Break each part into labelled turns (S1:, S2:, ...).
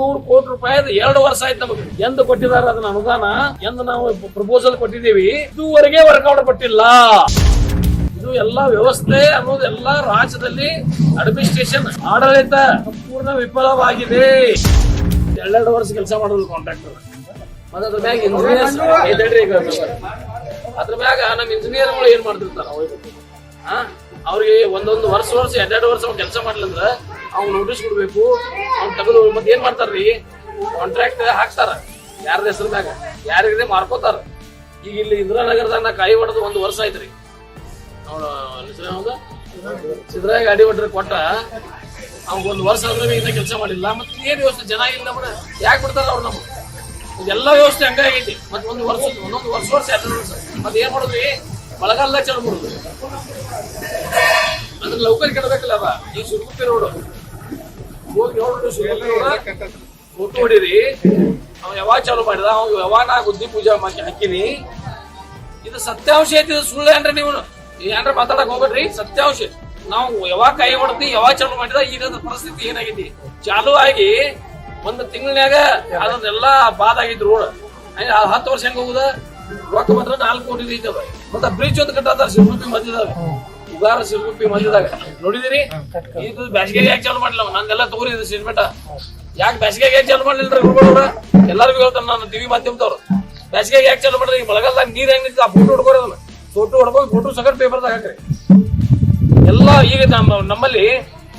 S1: ನೂರು ಕೋಟಿ ರೂಪಾಯಿ ಎರಡು ವರ್ಷ ಆಯ್ತು ನಮಗೆ. ಎಂದ ಕೊಟ್ಟಿದ್ದಾರೆ ಅದನ್ನ ಅನುದಾನ? ಎಂದು ನಾವು ಪ್ರಪೋಸಲ್ ಕೊಟ್ಟಿದ್ದೀವಿ. ಇದುವರೆಗೆ ವರ್ಕೌಟ್ ಪಟ್ಟಿಲ್ಲ ಇದು ಎಲ್ಲಾ ವ್ಯವಸ್ಥೆ ಅನ್ನೋದು ಎಲ್ಲಾ ರಾಜ್ಯದಲ್ಲಿ ಅಡ್ಮಿನಿಸ್ಟ್ರೇಷನ್ ಆಡಳಿತ ಸಂಪೂರ್ಣ ವಿಫಲವಾಗಿದೆ. ಎರಡೆರಡು ವರ್ಷ ಕೆಲಸ ಮಾಡೋದು ಕಾಂಟ್ರಾಕ್ಟರ್ ಮತ್ತೆ ಅದ್ರ ಮ್ಯಾಗ ಇಂಜಿನಿಯರ್ಸ್ ಅದ್ರ ಮ್ಯಾಗ ನಮ್ಮ ಇಂಜಿನಿಯರ್ಗಳು ಏನ್ ಮಾಡ್ತಿರ್ತಾರ? ಅವ್ರಿಗೆ ಒಂದೊಂದು ವರ್ಷ ವರ್ಷ, ಎರಡೆರಡು ವರ್ಷ ಕೆಲಸ ಮಾಡ್ಲಂದ್ರ ಅವ್ನು ನೋಟಿಸ್ ಕೊಡ್ಬೇಕು ಅವ್ನು ತೆಗೆದು ಮತ್ತೆ ಏನ್ ಮಾಡ್ತಾರ್ರಿ? ಕಾಂಟ್ರಾಕ್ಟ್ ಹಾಕ್ತಾರ ಯಾರದ ಹೆಸರದಾಗ? ಯಾರಿಗದೆ ಮಾರ್ಕೋತಾರ. ಈಗ ಇಲ್ಲಿ ಇಂದಿರಾನಗರದಾಗ ನಾ ಕಾಯಿ ಹೊಡೆದು ಒಂದು ವರ್ಷ ಆಯ್ತ್ರಿ. ಅವನು ಸಿದ್ದರಾಯ ಗಾಡಿ ಹೊಡ್ರಿ ಕೊಟ್ಟ ಅವ್ಗ ಒಂದು ವರ್ಷ ಅಂದ್ರೆ ಇನ್ನ ಕೆಲಸ ಮಾಡಿಲ್ಲ. ಮತ್ತೆ ಏನ್ ವ್ಯವಸ್ಥೆ? ಜನ ಇಲ್ಲ ನಮ್ಮನ್ನ ಯಾಕೆ ಬಿಡ್ತಾರ ಅವ್ರು ನಮ್ಗೆ? ಇದೆಲ್ಲ ವ್ಯವಸ್ಥೆ ಹಂಗಾಗೈತಿ. ಮತ್ತೆ ಒಂದು ವರ್ಷ, ಒಂದೊಂದು ವರ್ಷ ವರ್ಷ ಎರಡು ವರ್ಷ. ಮತ್ತೆ ಏನ್ ಮಾಡುದ್ರಿ? ಬಳಗಾಲ ಚಲೋ ಮಾಡುದು ಅದ್ರ ಲೌಕರ್ ಕೆಡಬೇಕಲ್ಲ ಅವ. ಈ ಸುರುಕುಪ್ಪಿ ರೋಡ್. ಹೋಗಿ ಹೊಡೀರಿ ಅವ ಯಾವಾಗ ಚಾಲು ಮಾಡಿದ? ಅವ್ ಯಾವಾಗ ನಾ ಬುದ್ಧಿ ಪೂಜೆ ಮಾಡಿ ಹಾಕಿನಿ? ಇದು ಸತ್ಯಾಂಶ ಐತಿ, ಇದು ಸುಳ್ಳು ಏನ್ರಿ ನೀವು? ಏನ್ರ ಮಾತಾಡಕ್ ಹೋಗ್ಬೇಡ್ರಿ. ಸತ್ಯಾಂಶ. ನಾವು ಯಾವಾಗ ಕೈ ಹೊಡ್ತಿ ಯಾವಾಗ ಚಾಲು ಮಾಡಿದ ಈಗ ಪರಿಸ್ಥಿತಿ ಏನಾಗೈತಿ? ಚಾಲೂ ಆಗಿ ಒಂದು ತಿಂಗಳನ್ಯಾಗ ಅದನ್ನೆಲ್ಲಾ ಬಾದ್ ಆಗಿದ್ರು ರೋಡ್. ಹತ್ತು ವರ್ಷ ಹೆಂಗ ಹೋಗುದ? ರೊಕ್ಕ ಮಾತ್ರ ನಾಲ್ಕು ಕೋಟಿ ಐತದ. ಮತ್ತ ಬ್ರಿಡ್ಜ್ ಒಂದು ಕಟ್ಟತಾರ ಶಿವಗುಪ್ಪಿ ಮಧ್ಯದಾಗ ಉಗಾರ ಸಿರುಗುಪ್ಪಿ ಮಂದಿದಾಗ ನೋಡಿದಿರಿ? ಇದು ಬ್ಯಾಸಿಗೆ ಯಾಕೆ ಚಾಲು ಮಾಡಿಲ್ಲ ನಂದೆಲ್ಲ ತಗೋರಿ ಇದು ಸಿಮೆಂಟ ಯಾಕೆ ಬ್ಯಾಸಿಗೆ ಯಾಕೆ ಚಾಲು ಮಾಡ್ಲಿಲ್ರಿ ಗುರುಗಳವ್ರ ಎಲ್ಲರಿಗೂ ಹೇಳ್ತಾನೆ ನಾನು ಟಿವಿ ಮಾಧ್ಯಮದವ್ರು. ಬ್ಯಾಸಿಗೆ ಯಾಕೆ ಚಾಲು ಮಾಡ್ರಿ ಈ ಮಳೆಗಾಲದಾಗ ನೀರ್ ಹೆಂಗ್ ನಿಂತ ಆ ಫೋಟೋ ಹೊಡ್ಕೋರಿ ಅದನ್ನ. ಫೋಟೋ ಹೊಡ್ಕೊಂಡು ಫೋಟೋ ಸಗಟ್ ಪೇಪರ್ದಾಗ ಹಾಕ್ರಿ. ಎಲ್ಲ ಈಗ ನಮ್ಮ ನಮ್ಮಲ್ಲಿ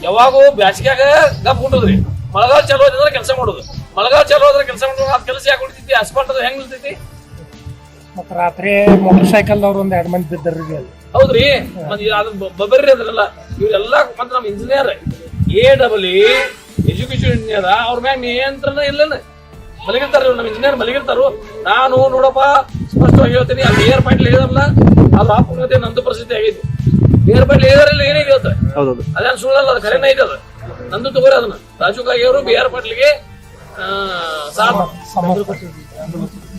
S1: ಯಾವಾಗೂ ಬ್ಯಾಸಿಗ್ಯಾಗ ಗಪ್ ಹುಟ್ಟದ್ರಿ. ಮಳೆಗಾಲ ಚಾಲು ಅಂದ್ರೆ ಕೆಲಸ ಮಾಡೋದು. ಮಳೆಗಾಲ ಚಾಲು ಆದ್ರೆ ಕೆಲಸ ಮಾಡೋದು. ಅದ್ ಕೆಲಸ ಯಾಕೆ ಹೊಡಿತೈತಿ ಅಸ್ಪಾಟ್ ಅದು ಹೆಂಗ್ ನಿಲ್ತೈತಿ?
S2: ಮತ್ತೆ ರಾತ್ರಿ ಮೋಟರ್ ಸೈಕಲ್ದವ್ರು ಒಂದ್ ಎರಡ್ ಮಂದಿ ಬಿದ್ದರ್ರಿ ಅಲ್ಲಿ.
S1: ಹೌದ್ರಿ? ಮತ್ತೆ ಅದು ಬಬರ್ರಿ ಅದ್ರಲ್ಲ ಇವ್ರೆಲ್ಲ ಮತ್ತೆ ನಮ್ engineer A double education engineer ಅವ್ರ ಮ್ಯಾಗ ನಿಯಂತ್ರಣ ಇಲ್ಲನ? ಮಲಗಿರ್ತಾರ ನಮ್ಮ ಇಂಜಿನಿಯರ್ ಮಲಗಿರ್ತಾರು. ನಾನು ನೋಡಪ್ಪ ಸ್ಪಷ್ಟವಾಗಿ ಹೇಳ್ತೀನಿ ಅಲ್ಲಿ ಏರ್ ಪಾಯಿಂಟ್ ಹೇಳಿದ್ರಲ್ಲ ಅದು ಆಪುಣತೆ ನಂದು ಪರಿಸ್ಥಿತಿ ಆಗೈತಿ ಏರ್ ಪಾಯಿಂಟ್ ಹೇಳಿದ್ರಲ್ಲಿ ಏನೇ
S3: ಹೇಳ್ತಾರೆ
S1: ಅದೇನು ಸುಳ್ಳಲ್ಲ ಅದು ಖರೇನ ಐತೆ ಅದು. ನಂದು ತಗೋರಿ ಅದನ್ನ. ರಾಜು ಕಾಗಿ ಅವರು ಬಿ ಆರ್ ಪಾಟ್ಲಿಗೆ ಸಾಲ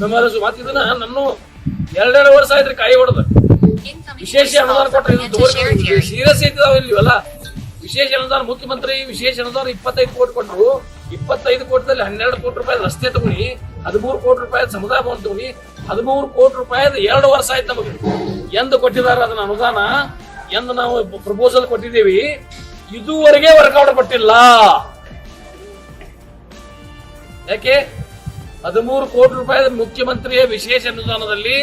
S1: ಬೆಂಬಲಿಸು ಮತ್ತೆ ಇದನ್ನ ನನ್ನ ಎರಡೆರಡು ವರ್ಷ ಆಯ್ತ್ರಿ ಕಾಯಿ ಹೊಡೆದ. ವಿಶೇಷ ಅನುದಾನ ಕೊಟ್ಟರೆ ಸೀರಿಯಸ್ ಇದ್ದಾವೆ ಇಲ್ವಲ್ಲ? ವಿಶೇಷ ಅನುದಾನ ಮುಖ್ಯಮಂತ್ರಿ ವಿಶೇಷ ಅನುದಾನ ಇಪ್ಪತ್ತೈದು ಕೋಟಿ ಕೊಟ್ಟರು ಇಪ್ಪತ್ತೈದು ಕೋಟಿದಲ್ಲಿ ಹನ್ನೆರಡು ಕೋಟಿ ರೂಪಾಯಿ ರಸ್ತೆ ತಗೊಳ್ಳಿ ಹದಿಮೂರು ಕೋಟಿ ರೂಪಾಯಿ ಸಮುದಾಯ ಭವನ ತಗೊಳ್ಳಿ ಹದಿಮೂರು ಕೋಟಿ ರೂಪಾಯಿ ಎರಡು ವರ್ಷ ಆಯ್ತು ನಮಗೆ. ಎಂದು ಕೊಟ್ಟಿದ್ದಾರೆ ಅದನ್ನ ಅನುದಾನ ಎಂದು ನಾವು ಪ್ರಪೋಸಲ್ ಕೊಟ್ಟಿದ್ದೀವಿ. ಇದುವರೆಗೆ ವರ್ಕೌಟ್ ಕೊಟ್ಟಿಲ್ಲ. ಯಾಕೆ? ಹದಿಮೂರು ಕೋಟಿ ರೂಪಾಯಿ ಮುಖ್ಯಮಂತ್ರಿಯ ವಿಶೇಷ ಅನುದಾನದಲ್ಲಿ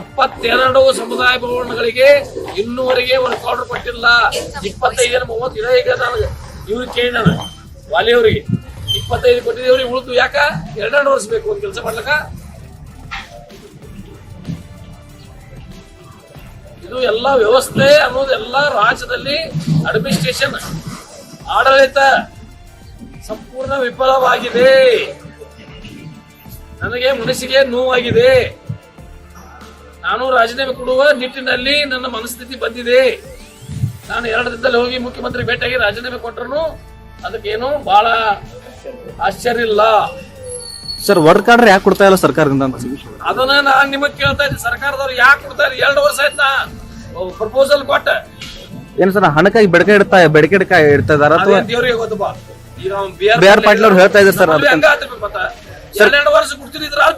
S1: ಎಪ್ಪತ್ತೆರಡು ಸಮುದಾಯ ಭವನಗಳಿಗೆ ಇನ್ನೂವರೆಗೆ ವರ್ಕೌಟ್ ಕೊಟ್ಟಿಲ್ಲ. ಇಪ್ಪತ್ತೈದರ ಮೂವತ್ತು, ಇರೋ ಈಗ ನಾನು ಇವ್ರಿಗೆ ಕೇಳಿ ನಾನು ವಾಲಿ ಅವರಿಗೆ. ಇಪ್ಪತ್ತೈದು ಉಳಿದು ಯಾಕ? ಎರಡೆರಡು ವರ್ಷ ಬೇಕು ಒಂದು ಕೆಲಸ ಮಾಡ್ಲಕ ಇದು ಎಲ್ಲ ವ್ಯವಸ್ಥೆ ಅನ್ನೋದು ಎಲ್ಲ ರಾಜ್ಯದಲ್ಲಿ ಅಡ್ಮಿನಿಸ್ಟ್ರೇಷನ್ ಆಡಳಿತ ಸಂಪೂರ್ಣ ವಿಫಲವಾಗಿದೆ. ನನಗೆ ಮನಸ್ಸಿಗೆ ನೋವಾಗಿದೆ. ನಾನು ರಾಜೀನಾಮೆ ಕೊಡುವ ನಿಟ್ಟಿನಲ್ಲಿ ನನ್ನ ಮನಸ್ಥಿತಿ ಬಂದಿದೆ. ನಾನು ಎರಡು ದಿನದಲ್ಲಿ ಹೋಗಿ ಮುಖ್ಯಮಂತ್ರಿ ಭೇಟಿಯಾಗಿ ರಾಜೀನಾಮೆ ಕೊಟ್ಟರು ಅದಕ್ಕೇನು ಬಹಳ ಆಶ್ಚರ್ಯ ಇಲ್ಲ.
S3: ಸರ್ ವರ್ಡ್ ಕಾರ್ಡ್ ಯಾಕೆ ಕೊಡ್ತಾ ಇಲ್ಲ ಸರ್ಕಾರದಿಂದ
S1: ಅದನ್ನ ನಾನು ನಿಮಗೆ ಕೇಳ್ತಾ ಇದ್ದೀನಿ. ಸರ್ಕಾರದವ್ರು ಯಾಕೆ ಕೊಡ್ತಾರೆ ಎರಡು ವರ್ಷ ಆಯ್ತಾ? ಪ್ರಪೋಸಲ್ ಕೊಟ್ಟ.
S3: ಏನ್ ಸರ್ ಹಣಕ್ಕಾಗಿ ಬೆಡಕೆ ಇಡ್ತಾ ಬೆಡಕೆ ಇಡ್ತಾ ಇದಾರ ಅಥವಾ
S1: ದೇವ್ರಿಗೆ ಈಗ ಬಿ
S3: ಆರ್ ಪಾಟೀಲ್ ಅವ್ರು ಹೇಳ್ತಾ ಇದ್ದಾರೆ ಸರ್
S1: ನಮ್ಮಲ್ಲಿ
S3: ವರ್ಷ
S1: ಕೊಡ್ತೀನಿ ಆತಿರ್ಬೇಕು